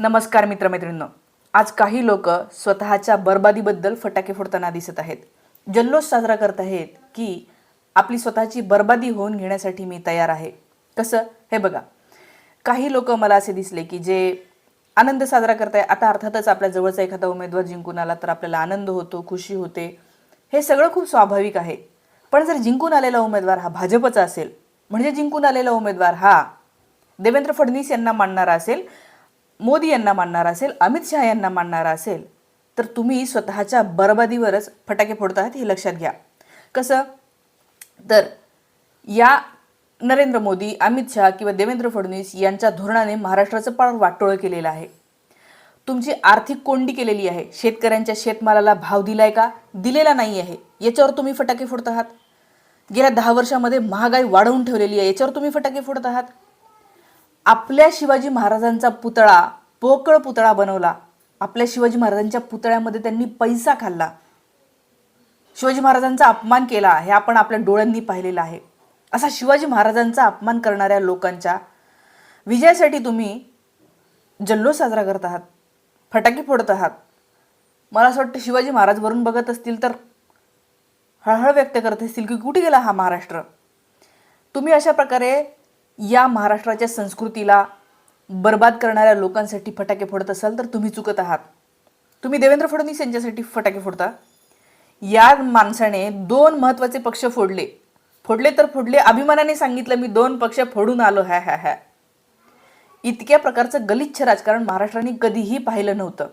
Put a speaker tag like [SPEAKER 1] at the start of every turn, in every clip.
[SPEAKER 1] नमस्कार मित्रमैत्रिणींनो. आज काही लोक स्वतःच्या बरबादीबद्दल फटाके फोडताना दिसत आहेत. जल्लोष साजरा करत आहेत की आपली स्वतःची बरबादी होऊन घेण्यासाठी मी तयार आहे. कसं? हे बघा. काही लोक मला असे दिसले की जे आनंद साजरा करताय. आता अर्थातच आपल्या जवळचा एखादा उमेदवार जिंकून आला तर आपल्याला आनंद होतो खुशी होते. हे सगळं खूप स्वाभाविक आहे. पण जर जिंकून आलेला उमेदवार हा भाजपचा असेल म्हणजे जिंकून आलेला उमेदवार हा देवेंद्र फडणवीस यांना मानणारा असेल मोदी यांना मानणार असेल अमित शहा यांना मानणारा असेल तर तुम्ही स्वतःच्या बरबादीवरच फटाके फोडत आहात हे लक्षात घ्या. कसं? तर या नरेंद्र मोदी अमित शहा किंवा देवेंद्र फडणवीस यांच्या धोरणाने महाराष्ट्राचं पार वाटोळं केलेलं आहे. तुमची आर्थिक कोंडी केलेली आहे. शेतकऱ्यांच्या शेतमालाला भाव दिलाय का? दिलेला नाही आहे याच्यावर तुम्ही फटाके फोडत आहात. गेल्या दहा वर्षामध्ये महागाई वाढवून ठेवलेली आहे. याच्यावर तुम्ही फटाके फोडत आहात. आपल्या शिवाजी महाराजांचा पुतळा पोकळ पुतळा बनवला. आपल्या शिवाजी महाराजांच्या पुतळ्यामध्ये त्यांनी पैसा खाल्ला. शिवाजी महाराजांचा अपमान केला हे आपण आपल्या डोळ्यांनी पाहिलेलं आहे. असा शिवाजी महाराजांचा अपमान करणाऱ्या लोकांच्या विजयासाठी तुम्ही जल्लोष साजरा करत आहात फटाके फोडत आहात. मला असं वाटतं शिवाजी महाराज वरून बघत असतील तर हळहळ व्यक्त करत असतील की कुठे गेला हा महाराष्ट्र? तुम्ही अशा प्रकारे या महाराष्ट्राच्या संस्कृतीला बर्बाद करणाऱ्या लोकांसाठी फटाके फोडत असाल तर तुम्ही चुकत आहात. तुम्ही देवेंद्र फडणवीस यांच्यासाठी फटाके फोडता. या माणसाने दोन महत्त्वाचे पक्ष फोडले. फोडले तर फोडले. अभिमानाने सांगितलं मी दोन पक्ष फोडून आलो. ह्या ह्या ह्या इतक्या प्रकारचं गलिच्छ राजकारण महाराष्ट्राने कधीही पाहिलं नव्हतं.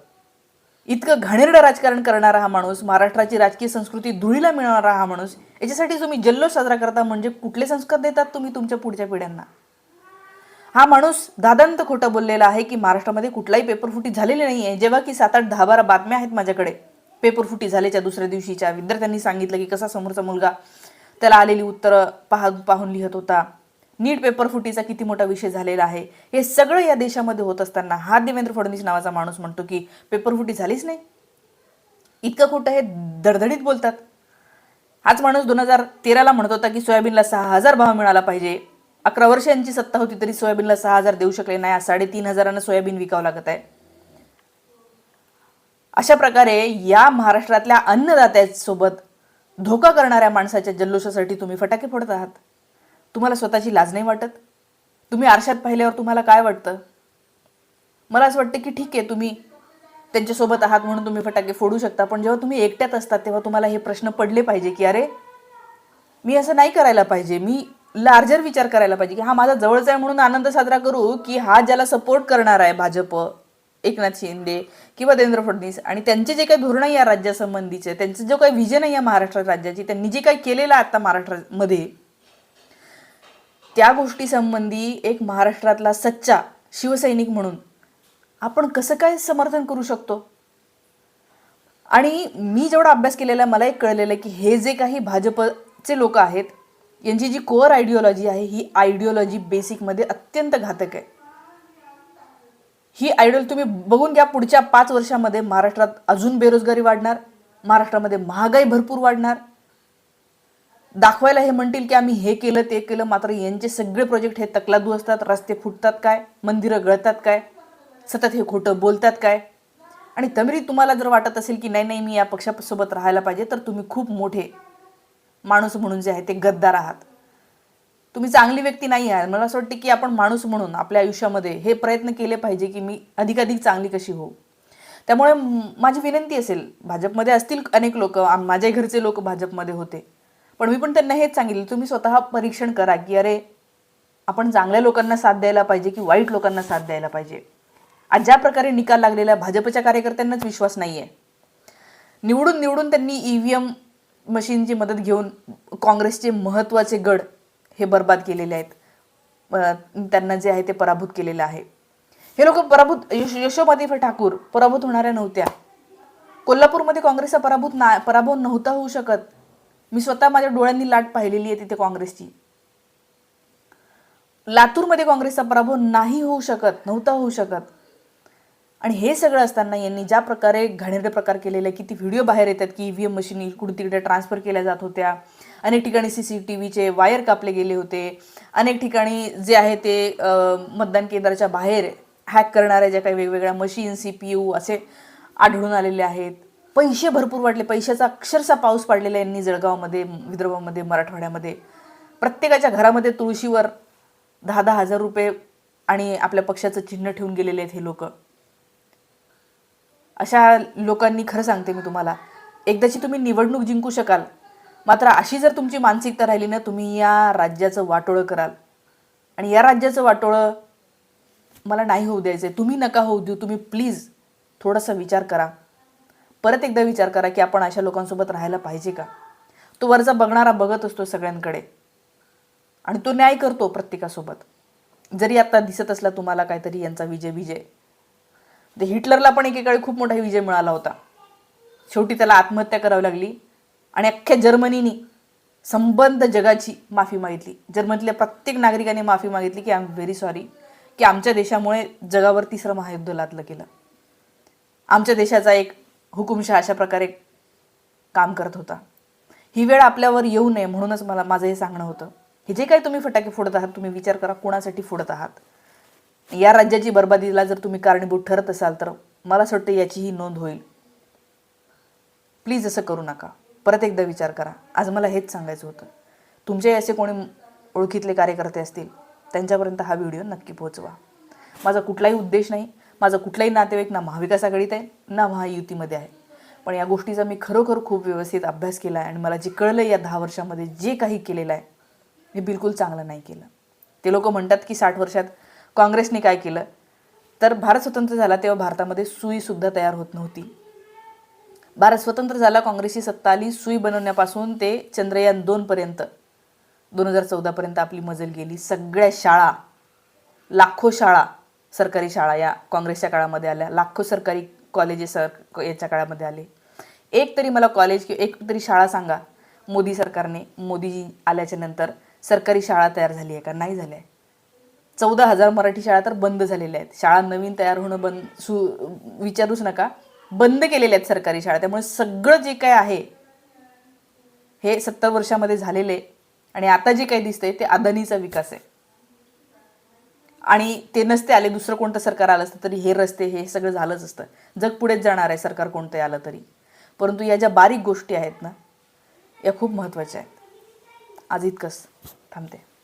[SPEAKER 1] इतकं घाणेरडं राजकारण करणारा हा माणूस महाराष्ट्राची राजकीय संस्कृती धुळीला मिळणारा हा माणूस याच्यासाठी तुम्ही जल्लोष साजरा करता म्हणजे कुठले संस्कार देतात तुम्ही तुमच्या पुढच्या पिढ्यांना? हा माणूस दादांत खोटं बोललेला आहे की महाराष्ट्रामध्ये कुठलाही पेपर फुटी झालेली नाही आहे जेव्हा की सात आठ दहा बारा बातम्या आहेत माझ्याकडे पेपर फुटी झाल्याच्या दुसऱ्या दिवशीच्या. विद्यार्थ्यांनी सांगितलं की कसा समोरचा मुलगा त्याला आलेली उत्तरं पाहा पाहून लिहित होता. नीट पेपर फुटीचा किती मोठा विषय झालेला आहे हे सगळं या देशामध्ये होत असताना हा देवेंद्र फडणवीस नावाचा माणूस म्हणतो की पेपर फुटी झालीच नाही. इतकं खोटं हे धडधडीत बोलतात. हाच माणूस दोन हजार तेराला म्हणत होता की सोयाबीनला सहा हजार भाव मिळाला पाहिजे. अकरा वर्ष यांची सत्ता होती तरी सोयाबीनला सहा हजार देऊ शकले नाही साडेतीन हजारांना सोयाबीन विकावं लागत आहे. अशा प्रकारे या महाराष्ट्रातल्या अन्नदात्यांसोबत धोका करणाऱ्या माणसाच्या जल्लोषासाठी तुम्ही फटाके फोडत आहात. तुम्हाला स्वतःची लाज नाही वाटत? तुम्ही आरशात पाहिल्यावर तुम्हाला काय वाटतं? मला असं वाटतं की ठीक आहे तुम्ही त्यांच्यासोबत आहात म्हणून तुम्ही फटाके फोडू शकता पण जेव्हा तुम्ही एकट्यात असतात तेव्हा तुम्हाला हे प्रश्न पडले पाहिजे की अरे मी असं नाही करायला पाहिजे. मी लार्जर विचार करायला पाहिजे की हा माझा जवळचा आहे म्हणून आनंद साजरा करू की हा ज्याला सपोर्ट करणार आहे भाजप एकनाथ शिंदे किंवा देवेंद्र फडणवीस आणि त्यांचे जे काही धोरण आहे या राज्यासंबंधीचे त्यांचं जो काही विजन आहे या महाराष्ट्र राज्याची त्यांनी जे काही केलेलं आहे आता महाराष्ट्रामध्ये त्या गोष्टीसंबंधी एक महाराष्ट्रातला सच्चा शिवसैनिक म्हणून आपण कसं काय समर्थन करू शकतो? आणि मी जेवढा अभ्यास केलेला आहे मला एक कळलेलं आहे की हे जे काही भाजपचे लोक आहेत यांची जी कोअर आयडिओलॉजी आहे ही आयडिओलॉजी बेसिकमध्ये अत्यंत घातक आहे. ही आयडिओल तुम्ही बघून घ्या पुढच्या पाच वर्षामध्ये महाराष्ट्रात अजून बेरोजगारी वाढणार महाराष्ट्रामध्ये महागाई भरपूर वाढणार दाखवायला हे म्हणतील की आम्ही हे केलं ते केलं मात्र यांचे सगळे प्रोजेक्ट हे तकलादू असतात रस्ते फुटतात काय मंदिरं गळतात काय सतत हे खोटं बोलतात काय? आणि तमिरी तुम्हाला जर वाटत असेल की नाही नाही मी या पक्षासोबत राहायला पाहिजे तर तुम्ही खूप मोठे माणूस म्हणून जे आहे ते गद्दार आहात. तुम्ही चांगली व्यक्ती नाही आहे मला असं वाटते की आपण माणूस म्हणून आपल्या आयुष्यामध्ये हे प्रयत्न केले पाहिजे की मी अधिकाधिक चांगली कशी होऊ. त्यामुळे माझी विनंती असेल भाजपमध्ये असतील अनेक लोक माझ्या घरचे लोक भाजपमध्ये होते. पण मी पण त्यांना हेच सांगितलं तुम्ही स्वतः परीक्षण करा की अरे आपण चांगल्या लोकांना साथ द्यायला पाहिजे की वाईट लोकांना साथ द्यायला पाहिजे? आज ज्या प्रकारे निकाल लागलेला भाजपच्या कार्यकर्त्यांनाच विश्वास नाही आहे निवडून निवडून त्यांनी ई व्ही एम मशीनची मदत घेऊन काँग्रेसचे महत्त्वाचे गड हे बर्बाद केलेले आहेत. त्यांना जे आहे ते पराभूत केलेलं आहे. हे लोक पराभूत यश यशोमती ठाकूर पराभूत होणाऱ्या नव्हत्या. कोल्हापूरमध्ये काँग्रेसचा पराभूत ना पराभव नव्हता होऊ शकत. मी स्वतः माझ्या डोळ्यांनी लाट पाहिलेली आहे तिथे काँग्रेसची. लातूरमध्ये काँग्रेसचा पराभव नाही होऊ शकत नव्हता होऊ शकत. आणि हे सगळं असताना यांनी ज्या प्रकारे घाणेरडे प्रकार केलेले आहे, किती व्हिडिओ बाहेर येतात की ई व्ही एम मशीन कुठे तिकडे ट्रान्सफर केल्या जात होत्या. अनेक ठिकाणी सी सी टी व्हीचे वायर कापले गेले होते. अनेक ठिकाणी जे आहे ते मतदान केंद्राच्या बाहेर हॅक करणाऱ्या ज्या काही वेगवेगळ्या मशीन सी पी यू असे आढळून आलेले आहेत. पैसे भरपूर वाटले पैशाचा अक्षरशः पाऊस पाडलेला आहे यांनी जळगावमध्ये विदर्भामध्ये मराठवाड्यामध्ये. प्रत्येकाच्या घरामध्ये तुळशीवर दहा दहा हजार रुपये आणि आपल्या पक्षाचं चिन्ह ठेवून गेलेले आहेत हे लोक. अशा लोकांनी खरं सांगते मी तुम्हाला एकदाची तुम्ही निवडणूक जिंकू शकाल मात्र अशी जर तुमची मानसिकता राहिली ना तुम्ही या राज्याचं वाटोळं कराल. आणि या राज्याचं वाटोळं मला नाही होऊ द्यायचं आहे तुम्ही नका होऊ देऊ. तुम्ही प्लीज थोडासा विचार करा. परत एकदा विचार करा की आपण अशा लोकांसोबत राहायला पाहिजे का? तो वरचा बघणारा बघत असतो सगळ्यांकडे. आणि तो न्याय करतो प्रत्येकासोबत. जरी आता दिसत असला तुम्हाला काहीतरी यांचा विजय विजय. ते हिटलरला पण एकेकाळी खूप मोठा विजय मिळाला होता. शेवटी त्याला आत्महत्या करावी लागली आणि अख्ख्या जर्मनीने संबंध जगाची माफी मागितली. जर्मनीतल्या प्रत्येक नागरिकाने माफी मागितली की आय एम व्हेरी सॉरी की आमच्या देशामुळे जगावर तिसरं महायुद्ध लादलं गेलं. आमच्या देशाचा एक हुकुमशहा अशा प्रकारे काम करत होता. ही वेळ आपल्यावर येऊ नये म्हणूनच मला माझं हे सांगणं होतं. हे जे काही तुम्ही फटाके फोडत आहात तुम्ही विचार करा कोणासाठी फोडत आहात. या राज्याची बर्बादीला जर तुम्ही कारणीभूत ठरत असाल तर मला असं वाटतं याचीही नोंद होईल. प्लीज असं करू नका. परत एकदा विचार करा. आज मला हेच सांगायचं होतं. तुमचे असे कोणी ओळखीतले कार्यकर्ते असतील त्यांच्यापर्यंत हा व्हिडिओ नक्की पोहोचवा. माझा कुठलाही उद्देश नाही. माझं कुठलाही नातेवाईक ना महाविकास आघाडीत आहे ना महायुतीमध्ये आहे. पण या गोष्टीचा मी खरोखर खूप व्यवस्थित अभ्यास केला आहे आणि मला जे कळलं या दहा वर्षामध्ये जे काही केलेलं आहे हे बिलकुल चांगलं नाही केलं. ते लोक म्हणतात की साठ वर्षात काँग्रेसने काय केलं? तर भारत स्वतंत्र झाला तेव्हा भारतामध्ये सुईसुद्धा तयार होत नव्हती. भारत स्वतंत्र झाला काँग्रेसची सत्ता आली सुई बनवण्यापासून ते चंद्रयान दोनपर्यंत दोन हजार चौदापर्यंत आपली मजल गेली. सगळ्या शाळा लाखो शाळा सरकारी शाळा या काँग्रेसच्या काळामध्ये आल्या. लाखो सरकारी कॉलेजेस सर याच्या काळामध्ये आले. एक तरी मला कॉलेज किंवा एक तरी शाळा सांगा. मोदी सरकारने मोदीजी आल्याच्यानंतर सरकारी शाळा तयार झाली आहे का? नाही झाल्या चौदा हजार मराठी शाळा तर बंद झालेल्या आहेत. शाळा नवीन तयार होणं बंद सु विचारूच नका. बंद केलेल्या आहेत सरकारी शाळा. त्यामुळे सगळं जे काय आहे हे सत्तर वर्षामध्ये झालेले आणि आता जे काही दिसतंय ते अदानीचा विकास आहे. आणि ते नसते आले दुसरं कोणतं सरकार आलं असतं तरी हे रस्ते हे सगळं झालंच असतं. जग पुढेच जाणार आहे सरकार कोणतंही आलं तरी. परंतु या ज्या बारीक गोष्टी आहेत ना या खूप महत्त्वाच्या आहेत. आज इतकंच. थांबते.